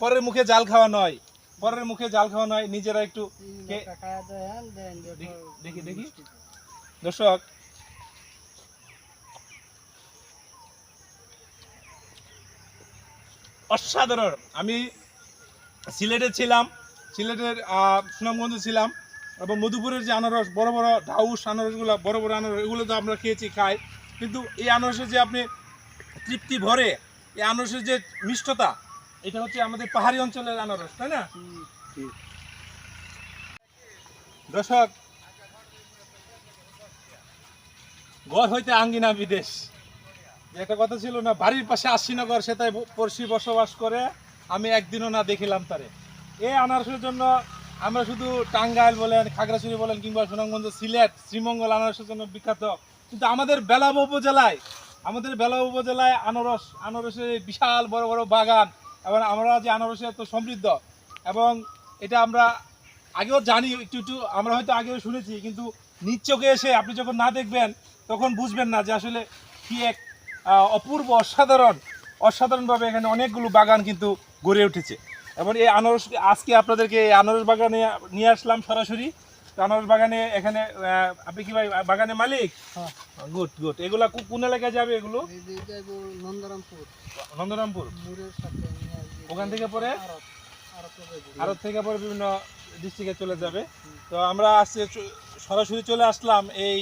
পরের মুখে জাল খাওয়া নয়। পরের মুখে জাল খাওয়া নয়, নিজেরা একটু দেখি দেখি। দর্শক, অসাধারণ। আমি সিলেটে ছিলাম, সিলেটের সুনামগঞ্জে ছিলাম এবং মধুপুরের যে আনারস, বড় বড় ঢাউস আনারসগুলো, বড় বড় আনারস, এগুলো তো আমরা খেয়েছি, খাই। কিন্তু এই আনারসের যে আপনি তৃপ্তি ভরে, এই আনারসের যে মিষ্টতা এটা হচ্ছে আমাদের পাহাড়ি অঞ্চলের আনারস, তাই না? দর্শক ঘর হইতে আঙ্গিনা বিদেশ। একটা কথা ছিল না, বাড়ির পাশে আশ্বিনগর, সেটাই পড়শি বসবাস করে, আমি একদিনও না দেখিলাম তারে। এই আনারসের জন্য আমরা শুধু টাঙ্গাইল বলেন, খাগড়াছড়ি বলেন, কিংবা সুনামগঞ্জ, সিলেট, শ্রীমঙ্গল আনারসের জন্য বিখ্যাত। কিন্তু আমাদের বেলাব উপজেলায়, আমাদের বেলাব উপজেলায় আনারস, আনারসের বিশাল বড় বড় বাগান এবং আমরা যে আনারসে এত সমৃদ্ধ এবং এটা আমরা আগেও জানি একটু একটু আমরা হয়তো আগেও শুনেছি কিন্তু নিজ চোখে এসে আপনি যখন না দেখবেন তখন বুঝবেন না যে আসলে কি এক অপূর্ব অসাধারণ অসাধারণভাবে এখানে অনেকগুলো বাগান কিন্তু গড়ে উঠেছে। এবং এই আনারস আজকে আপনাদেরকে এই আনারস বাগানে নিয়ে আসলাম সরাসরি। তো আনারস বাগানে এখানে আপনি কি ভাই বাগানের মালিক? হ্যাঁ। Good good. এগুলা কোন এলাকায় যাবে এগুলো? নন্দরামপুর। নন্দরামপুর। ওখান থেকে পরে ভারত থেকে পরে বিভিন্ন ডিস্ট্রিক্টে চলে যাবে। তো আমরা আজকে সরাসরি চলে আসলাম এই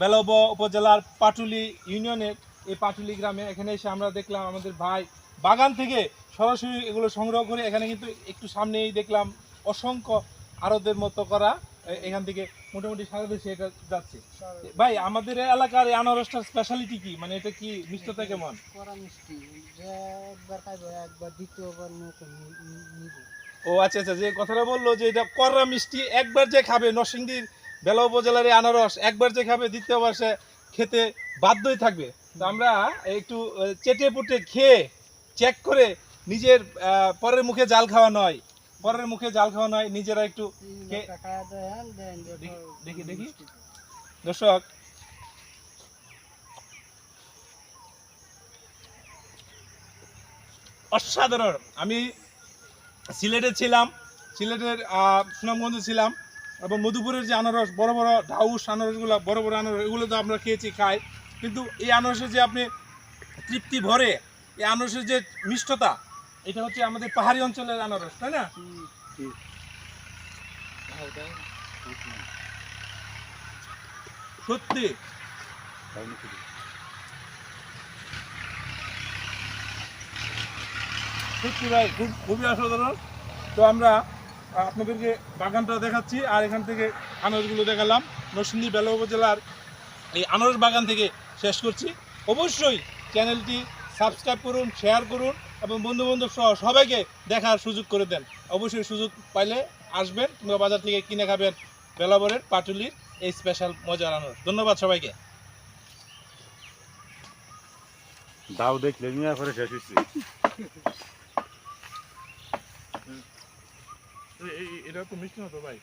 বেলব উপজেলার পাটুলি ইউনিয়নের এই পাটুলি গ্রামে এখানে এসে আমরা দেখলাম আমাদের ভাই বাগান থেকে সরাসরি এগুলো সংগ্রহ করে এখানে কিন্তু একটু সামনেই দেখলাম অসংখ্য আরতের মতো করা এখান থেকে মোটামুটি সারা দেশে এটা যাচ্ছে। ভাই আমাদের এলাকার আনারসটার স্পেশালিটি কি? মানে এটা কি মিষ্টতা কেমন? কড়া মিষ্টি। একবার খাইবো একবার দ্বিতীয়বার মুখে নি- নি- নিবো। ও আচ্ছা আচ্ছা যে কথাটা বলল যে এটা কররা মিষ্টি একবার যে খাবে নরসিংদীর বেলা উপজেলার আনারস একবার যে খাবে দ্বিতীয়বার সে খেতে বাধ্যই থাকবে। তো আমরা একটু চেটে পুটে খেয়ে চেক করে নিজের পরের মুখে জাল খাওয়া নয়। পরের মুখে জাল খাওয়া নয় নিজেরা একটু দেখি, দেখি। দর্শক অসাধারণ। আমি সিলেটে ছিলাম সিলেটের সুনামগঞ্জে ছিলাম এবং মধুপুরের যে আনারস বড় বড় ঢাউস আনারসগুলো বড় বড় আনারস এগুলো তো আমরা খেয়েছি খাই। কিন্তু এই আনারসের যে আপনি তৃপ্তি ভরে এই আনারসের যে মিষ্টতা এটা হচ্ছে আমাদের পাহাড়ি অঞ্চলের আনারস, তাই না? সত্যি। সত্যি ভাই, খুব, খুবই অসাধারণ। তো আমরা আপনাদেরকে বাগানটা দেখাচ্ছি আর এখান থেকে আনারসগুলো দেখালাম। নরসিংদী বেলা উপজেলার এই আনারস বাগান থেকে শেষ করছি। অবশ্যই চ্যানেলটি সাবস্ক্রাইব করুন শেয়ার করুন এবং বন্ধু বান্ধব সহ সবাইকে দেখার সুযোগ করে দেন। অবশ্যই সুযোগ পাইলে আসবেন তোমরা বাজার থেকে কিনে খাবেন বেলাবরের পাটুলির এই স্পেশাল মজার আনারস ধন্যবাদ সবাইকে। দাও দেখলে করে শেষ হচ্ছে এটা তো মিষ্টি না তো ভাই?